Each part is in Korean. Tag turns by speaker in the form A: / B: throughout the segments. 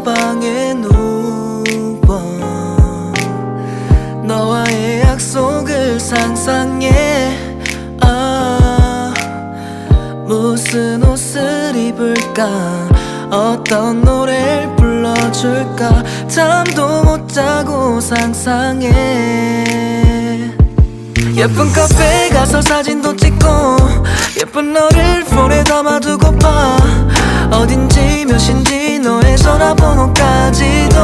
A: 방에 누워 너와의 약속을 상상해. 아 무슨 옷을 입을까? 어떤 노래를 불러줄까? 잠도 못 자고 상상해. 예쁜 카페 가서 사진도 찍고 예쁜 너를 폰에 담아두고파 어딘지 몇인지 너의 전화번호까지도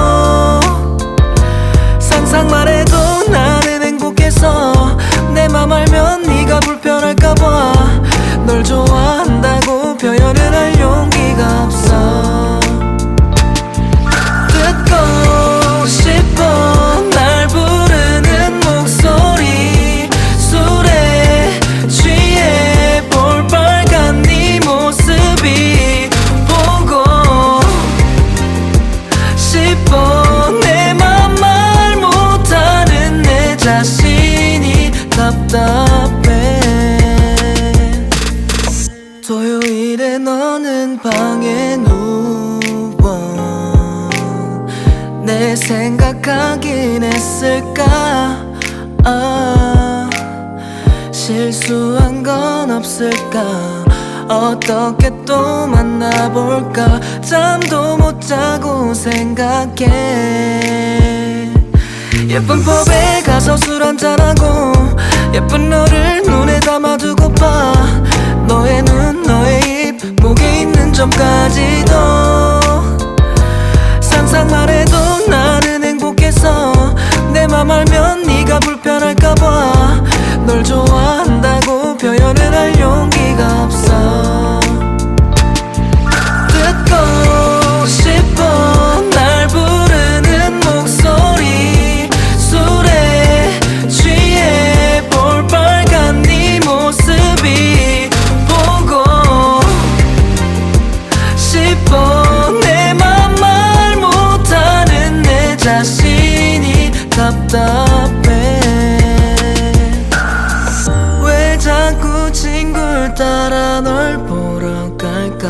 A: 자신이 답답해. 토요일에 너는 방에 누워 내 생각하긴 했을까? 아, 실수한 건 없을까? 어떻게 또 만나볼까? 잠도 못 자고 생각해 예쁜 펍에 가서 술 한잔하고 예쁜 너를 눈에 담아두고파 너의 눈 너의 입 목에 있는 점까지도 상상만 해도 나는 행복해서 내 맘 알면 네가 불편할까 답답해. 왜 자꾸 친구를 따라 널 보러 갈까?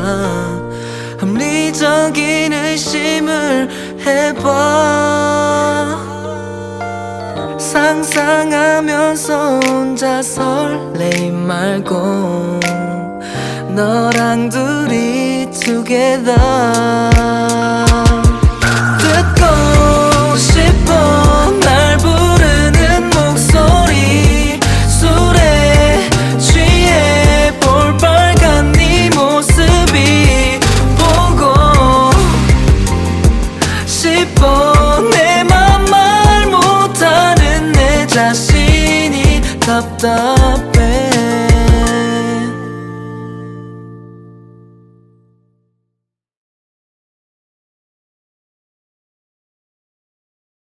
A: 합리적인 의심을 해봐. 상상하면서 혼자 설레임 말고 너랑 둘이 together 말